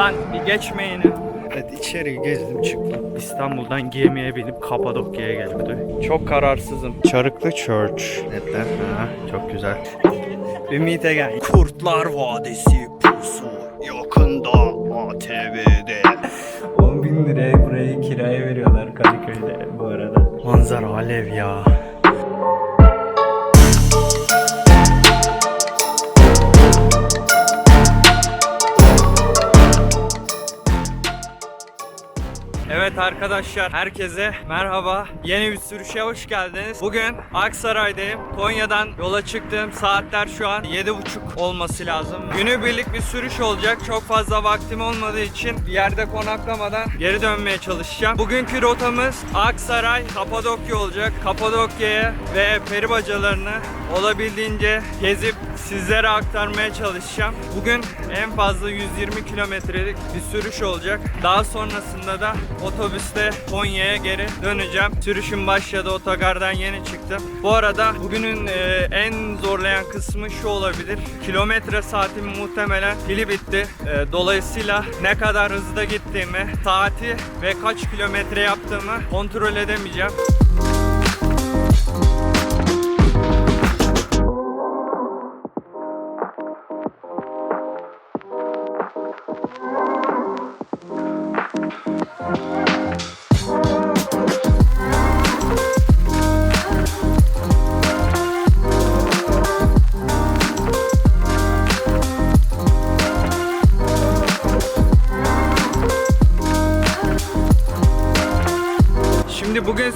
Lan bir geçmeyin. Evet içeri gezdim çıktım. İstanbul'dan gemiye binip Kapadokya'ya geldim. Çok kararsızım. Çarıklı Church. Netler. Ha, çok güzel. Ümit'e gel. Kurtlar Vadisi pusu yakında ATV'de. 10 bin liraya burayı kiraya veriyorlar Kadıköy'de bu arada. Manzara alev ya. Evet arkadaşlar herkese merhaba. Yeni bir sürüşe hoş geldiniz. Bugün Aksaray'dayım. Konya'dan yola çıktım. Saatler şu an 7.30 olması lazım. Günübirlik bir sürüş olacak. Çok fazla vaktim olmadığı için bir yerde konaklamadan geri dönmeye çalışacağım. Bugünkü rotamız Aksaray, Kapadokya olacak. Kapadokya'ya ve peri bacalarını olabildiğince gezip sizlere aktarmaya çalışacağım. Bugün en fazla 120 kilometrelik bir sürüş olacak. Daha sonrasında da otobüste Konya'ya geri döneceğim. Sürüşüm başladı otogardan yeni çıktım. Bu arada bugünün e, en zorlayan kısmı şu olabilir. Kilometre saatim muhtemelen pili bitti. E, dolayısıyla ne kadar hızda gittiğimi, saati ve kaç kilometre yaptığımı kontrol edemeyeceğim.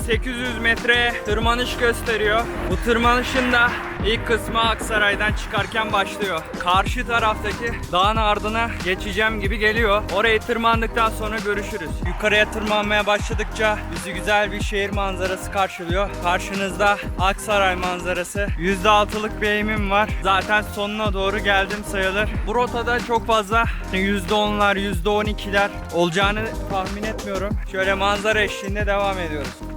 800 metre tırmanış gösteriyor. Bu tırmanışın da ilk kısmı Aksaray'dan çıkarken başlıyor. Karşı taraftaki dağın ardına geçeceğim gibi geliyor. Orayı tırmandıktan sonra görüşürüz. Yukarıya tırmanmaya başladıkça bizi güzel bir şehir manzarası karşılıyor. Karşınızda Aksaray manzarası. %6'lık bir eğimim var. Zaten sonuna doğru geldim sayılır. Bu rotada çok fazla %10'lar, %12'ler olacağını tahmin etmiyorum. Şöyle manzara eşliğinde devam ediyoruz.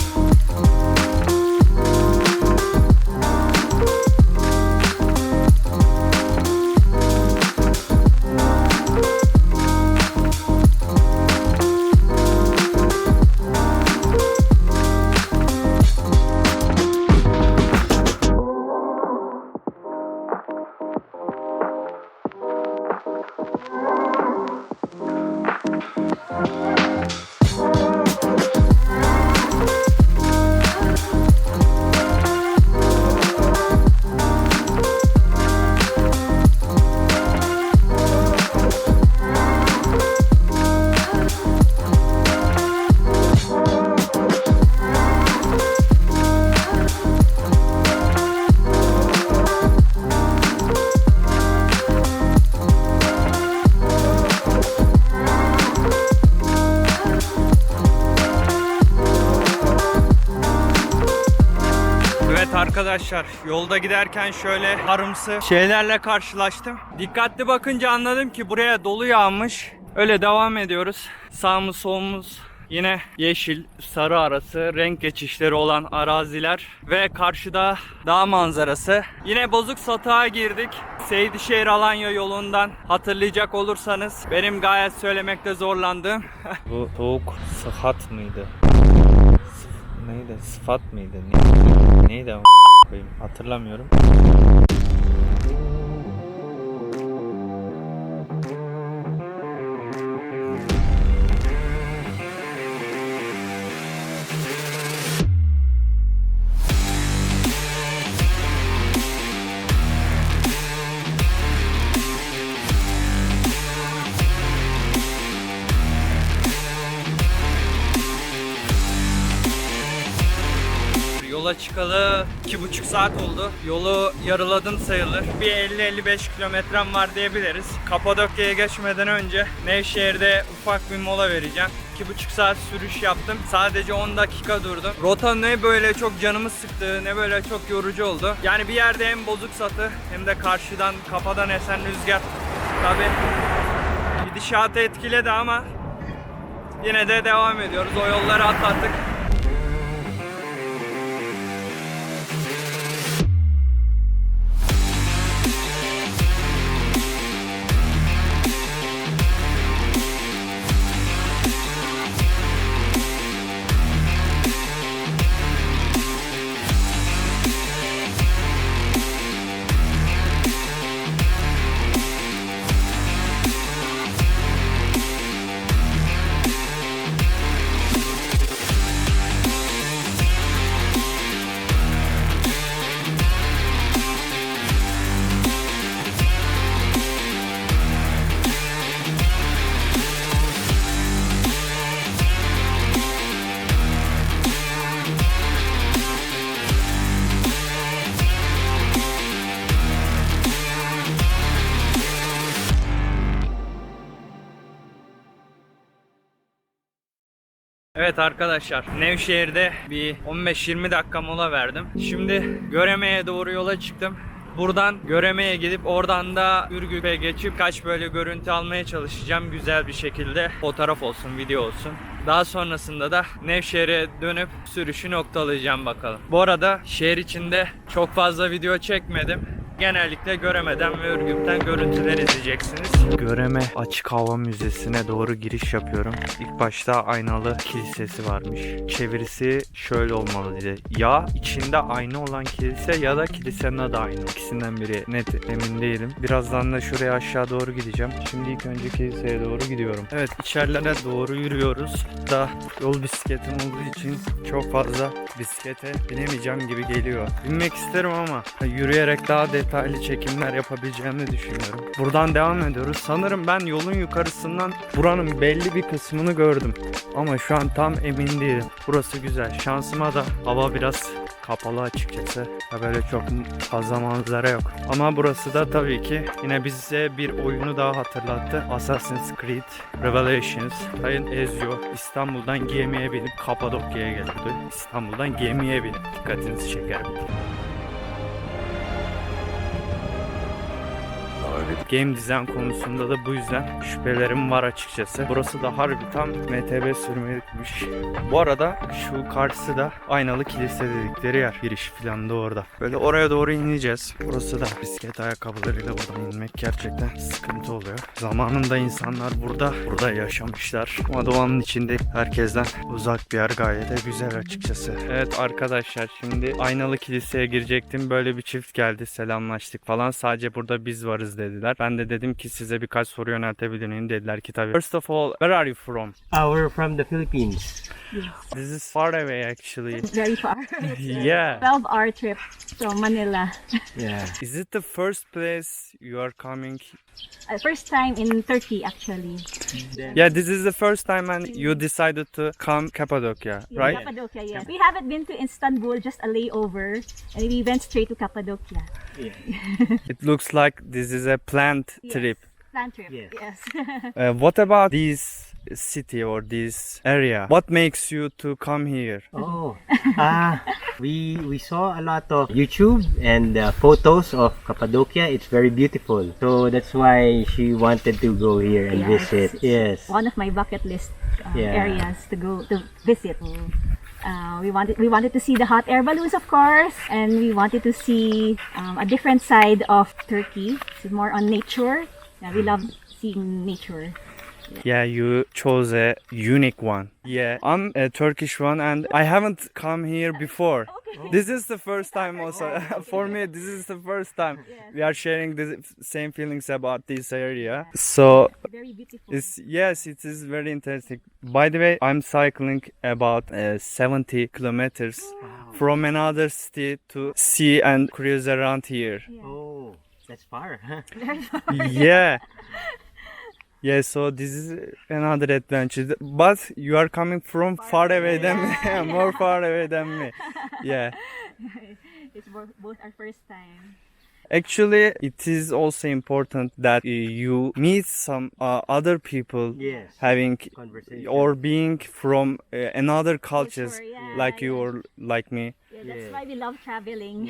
Arkadaşlar yolda giderken şöyle harımsı şeylerle karşılaştım. Dikkatli bakınca anladım ki buraya dolu yağmış. Öyle devam ediyoruz. Sağımız solumuz yine yeşil sarı arası renk geçişleri olan araziler ve karşıda dağ manzarası. Yine bozuk satağa girdik. Seydişehir Alanya yolundan hatırlayacak olursanız benim gayet söylemekte zorlandığım Bu soğuk sıhhat mıydı? Neydi? Sıfat mıydı? Ne? Neydi ama koyayım hatırlamıyorum. Buçuk saat oldu. Yolu yarıladım sayılır. Bir 50-55 kilometrem var diyebiliriz. Kapadokya'ya geçmeden önce Nevşehir'de ufak bir mola vereceğim. İki buçuk saat sürüş yaptım. Sadece 10 dakika durdum. Rota ne böyle çok canımı sıktı ne böyle çok yorucu oldu. Yani bir yerde hem bozuk satı hem de karşıdan kafadan esen rüzgar. Tabi gidişatı etkiledi ama yine de devam ediyoruz. O yolları atlattık. Evet arkadaşlar Nevşehir'de bir 15-20 dakika mola verdim. Şimdi Göreme'ye doğru yola çıktım. Buradan Göreme'ye gidip oradan da Ürgüp'e geçip kaç böyle görüntü almaya çalışacağım. Güzel bir şekilde fotoğraf olsun, video olsun. Daha sonrasında da Nevşehir'e dönüp sürüşü noktalayacağım bakalım. Bu arada şehir içinde çok fazla video çekmedim. Genellikle Göreme'den ve Ürgüp'ten görüntüler izleyeceksiniz. Göreme Açık Hava Müzesi'ne doğru giriş yapıyorum. İlk başta aynalı kilisesi varmış. Çevirisi şöyle olmalı diye. Ya içinde ayna olan kilise ya da kilisenin adı aynı. İkisinden biri net emin değilim. Birazdan da şuraya aşağı doğru gideceğim. Şimdi ilk önce kiliseye doğru gidiyorum. Evet içerilere doğru yürüyoruz. Da yol bisikletim olduğu için çok fazla bisiklete binemeyeceğim gibi geliyor. Binmek isterim ama yürüyerek daha detaylı çekimler yapabileceğimi düşünüyorum. Buradan devam ediyoruz. Sanırım ben yolun yukarısından buranın belli bir kısmını gördüm. Ama şu an tam emin değilim. Burası güzel. Şansıma da hava biraz kapalı açıkçası. Ya böyle çok fazla manzara yok. Ama burası da tabii ki yine bize bir oyunu daha hatırlattı. Assassin's Creed Revelations. Sayın Ezio İstanbul'dan gemiye binip Kapadokya'ya gelirdi. İstanbul'dan gemiye binip dikkatinizi çekerim. Game design konusunda da bu yüzden şüphelerim var açıkçası. Burası da harbi tam MTB sürmelikmiş. Bu arada şu karşısı da aynalı kilise dedikleri yer. Giriş falan da orada. Böyle oraya doğru ineceğiz. Burası da bisiklet ayakkabılarıyla buradan inmek gerçekten sıkıntı oluyor. Zamanında insanlar burada burada yaşamışlar. Ama doğanın içinde herkesten uzak bir yer gayet de güzel açıkçası. Evet arkadaşlar şimdi aynalı kiliseye girecektim. Böyle bir çift geldi selamlaştık falan. Sadece burada biz varız dediler. Ben de dedim ki size birkaç soru yöneltebilir miyim? Dediler ki tabii. First of all, where are you from? Uh, we're from the Philippines. This is far away actually. very far. Yeah. 12 hour trip from Manila. Yeah. Is it the first place you are coming? Uh, first time in Turkey actually. Yeah, this is the first time and you decided to come Cappadocia, Yeah, right? Cappadocia, yes. We haven't been to Istanbul, just a layover, and we went straight to Cappadocia. It looks like this is a planned Yes. trip. Plan trip, Yes. yes. Uh, what about this city or this area? What makes you to come here? Oh, uh, we we saw a lot of YouTube and uh, photos of Cappadocia. It's very beautiful. So that's why she wanted to go here and Yes. visit. Yes. One of my bucket list uh, Yeah. areas to go to visit. Uh, we wanted we wanted to see the hot air balloons, of course, and we wanted to see um, a different side of Turkey. It's more on nature. Yeah, we love seeing nature. Yeah, you chose a unique one. Yeah, I'm a Turkish one and I haven't come here before. This is the first time also. For me, this is the first time we are sharing the same feelings about this area. So Very beautiful. It's, yes, it is very interesting. By the way, I'm cycling about uh, 70 kilometers from another city to see and cruise around here. Oh, that's far. Huh? yeah. Yeah, so this is another adventure. But you are coming from far away than me, more far away than me. Yeah. it's both, both our first time. Actually, it is also important that you meet some uh, other people Yes. having Conversation. or being from uh, another cultures Culture, yeah, like you or like me Yeah, that's Yeah. why we love traveling.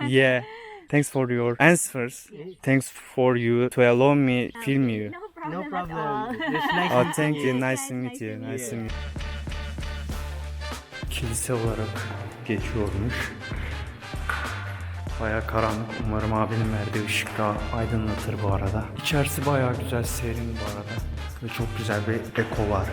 yeah thanks for your answers thanks for you to allow me film you no problem, No at problem. all. It's nice oh thank you you. nice to meet you nice to you. meet kilise olarak geçiyormuş Baya karanlık. Umarım abinin verdiği ışık daha aydınlatır bu arada. İçerisi baya güzel, serin bu arada. Ve çok güzel bir eko var.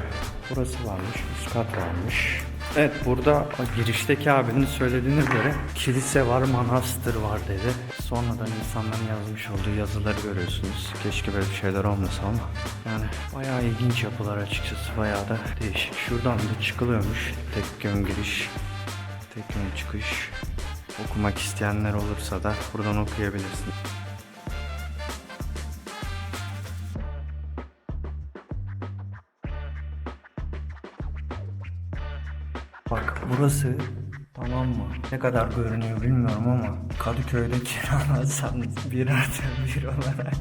Burası varmış, üst kat varmış. Evet burada girişteki abinin söylediğine göre kilise var, manastır var dedi. Sonradan insanların yazmış olduğu yazıları görüyorsunuz. Keşke böyle şeyler olmasa ama. Yani bayağı ilginç yapılar açıkçası. Bayağı da değişik. Şuradan da çıkılıyormuş. Tek yön giriş, tek yön çıkış. Okumak isteyenler olursa da buradan okuyabilirsin. Bak burası tamam mı? Ne kadar görünüyor bilmiyorum ama Kadıköy'de kiralasam bir artı bir olarak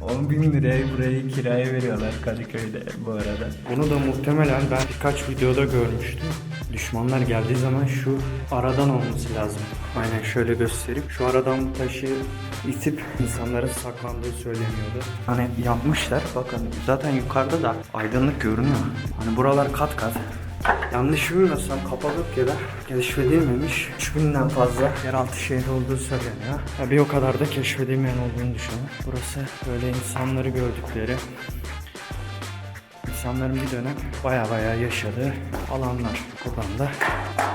10 bin liraya burayı kiraya veriyorlar Kadıköy'de bu arada. Bunu da muhtemelen ben birkaç videoda görmüştüm. Düşmanlar geldiği zaman şu aradan olması lazım. Aynen şöyle göstereyim. Şu aradan taşı itip insanların saklandığı söyleniyordu. Hani yapmışlar. Bakın zaten yukarıda da aydınlık görünüyor. Hani buralar kat kat. Yanlış bilmiyorsam Kapadokya'da keşfedilmemiş 3000'den fazla yeraltı şehri olduğu söyleniyor. Ya bir o kadar da keşfedilmeyen olduğunu düşünün. Burası böyle insanları gördükleri, insanların bir dönem baya baya yaşadığı alanlar. Buradan da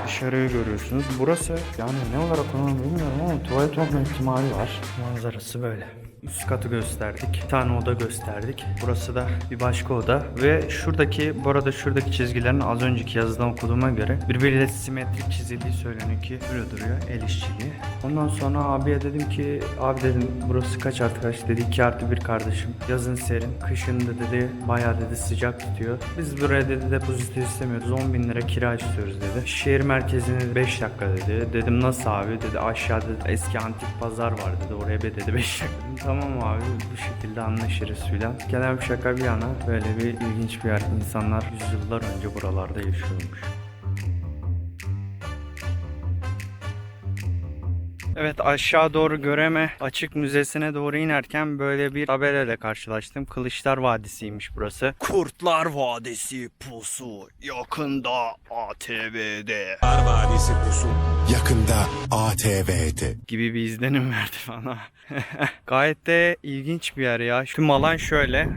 dışarıyı görüyorsunuz. Burası yani ne olarak onu bilmiyorum ama tuvalet olma ihtimali var. Manzarası böyle. Üst katı gösterdik. Bir tane oda gösterdik. Burası da bir başka oda. Ve şuradaki, bu arada şuradaki çizgilerin az önceki yazıdan okuduğuma göre birbiriyle simetrik çizildiği söyleniyor ki böyle duruyor el işçiliği. Ondan sonra abiye dedim ki abi dedim burası kaç kaç dedi 2 artı 1 kardeşim. Yazın serin, kışın da dedi bayağı dedi sıcak tutuyor. Biz buraya dedi depozito istemiyoruz 10 bin lira kira istiyoruz dedi. Şehir merkezine 5 dakika dedi. Dedim nasıl abi dedi aşağıda eski antik pazar var dedi oraya bir dedi 5 dakika. Tamam abi bu şekilde anlaşırız filan. Genel bir şaka bir yana böyle bir ilginç bir yer. İnsanlar yüzyıllar önce buralarda yaşıyormuş. Evet aşağı doğru Göreme Açık Müzesi'ne doğru inerken böyle bir tabelayla karşılaştım. Kılıçlar Vadisi'ymiş burası. Kurtlar Vadisi pusu yakında ATV'de Vadisi Pusu. Yakında ATV'de. gibi bir izlenim verdi bana. Gayet de ilginç bir yer ya. Tüm alan şöyle.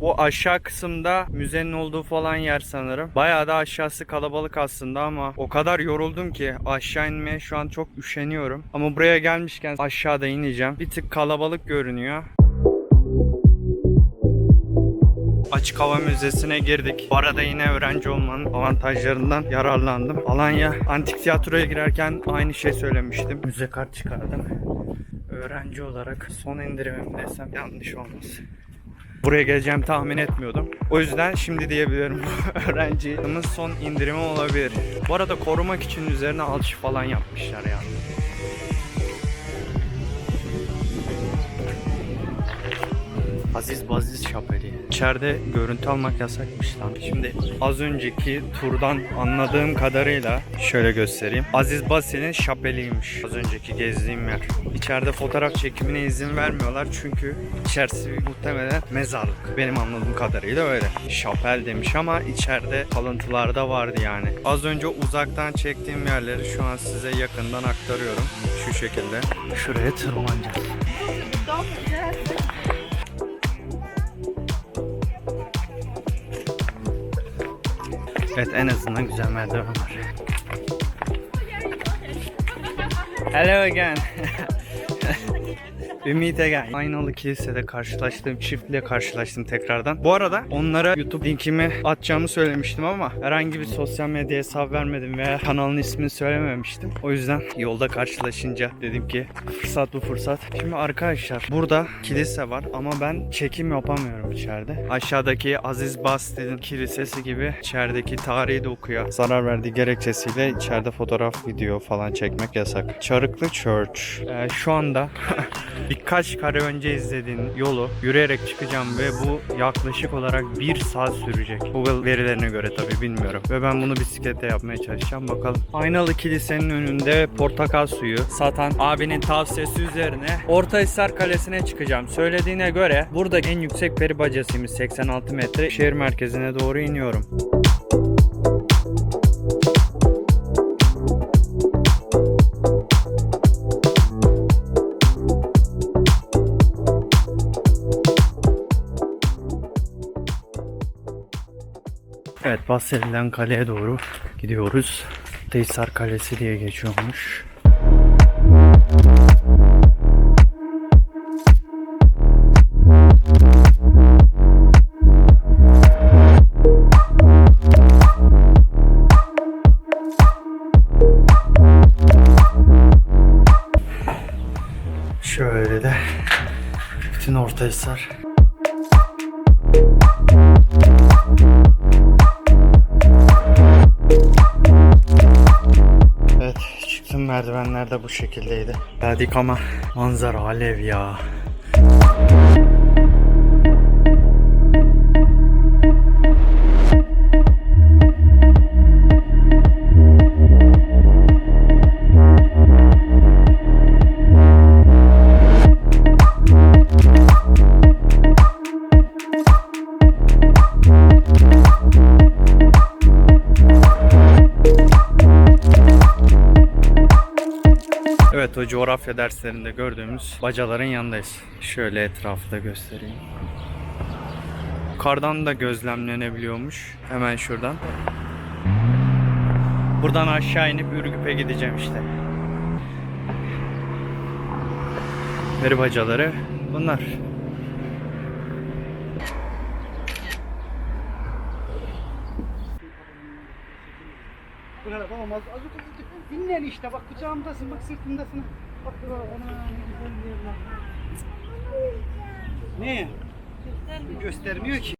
Bu aşağı kısımda müzenin olduğu falan yer sanırım. Bayağı da aşağısı kalabalık aslında ama o kadar yoruldum ki aşağı inmeye şu an çok üşeniyorum. Ama buraya gelmişken aşağıda ineceğim. Bir tık kalabalık görünüyor. Açık Hava Müzesi'ne girdik. Bu arada yine öğrenci olmanın avantajlarından yararlandım. Alanya Antik Tiyatro'ya girerken aynı şey söylemiştim. Müze kart çıkardım. Öğrenci olarak son indirimim desem yanlış olmaz. Buraya geleceğimi tahmin etmiyordum. O yüzden şimdi diyebilirim öğrencimin son indirimi olabilir. Bu arada korumak için üzerine alçı falan yapmışlar yani. Aziz Baziz Şapeli. İçeride görüntü almak yasakmış lan. Şimdi az önceki turdan anladığım kadarıyla şöyle göstereyim. Aziz Basil'in şapeliymiş. Az önceki gezdiğim yer. İçeride fotoğraf çekimine izin vermiyorlar çünkü içerisi muhtemelen mezarlık. Benim anladığım kadarıyla öyle. Şapel demiş ama içeride kalıntılarda vardı yani. Az önce uzaktan çektiğim yerleri şu an size yakından aktarıyorum. Şu şekilde. Şuraya tırmanacağız. Evet en azından güzel merdiven var. Hello again. Meet again. Aynalı kilisede karşılaştığım çiftle karşılaştım tekrardan. Bu arada onlara YouTube linkimi atacağımı söylemiştim ama herhangi bir sosyal medya hesap vermedim veya kanalın ismini söylememiştim. O yüzden yolda karşılaşınca dedim ki fırsat bu fırsat. Şimdi arkadaşlar burada kilise var ama ben çekim yapamıyorum içeride. Aşağıdaki Aziz Bastil'in kilisesi gibi içerideki tarihi de okuyor. Zarar verdiği gerekçesiyle içeride fotoğraf, video falan çekmek yasak. Çarıklı Church. Ee, şu anda birkaç kare önce izlediğin yolu yürüyerek çıkacağım ve bu yaklaşık olarak bir saat sürecek. Google verilerine göre tabi bilmiyorum. Ve ben bunu bisiklette yapmaya çalışacağım bakalım. Aynalı kilisenin önünde portakal suyu satan abinin tavsiyesi üzerine Ortahisar Kalesi'ne çıkacağım. Söylediğine göre burada en yüksek peri bacasıymış 86 metre. Şehir merkezine doğru iniyorum. Evet bahsedilen kaleye doğru gidiyoruz. Ortahisar Kalesi diye geçiyormuş. Şöyle de bütün Ortahisar merdivenler de bu şekildeydi. Geldik ama manzara alev ya. Foto coğrafya derslerinde gördüğümüz bacaların yanındayız. Şöyle etrafı da göstereyim. Kardan da gözlemlenebiliyormuş. Hemen şuradan. Buradan aşağı inip Ürgüp'e gideceğim işte. Peri bacaları bunlar. Burada olmaz. Azıcık azıcık dinlen işte. Bak kucağımdasın, bak sırtımdasın. Bak dur, ana ne güzel bir yer lan. Ne? Göstermiyor ki.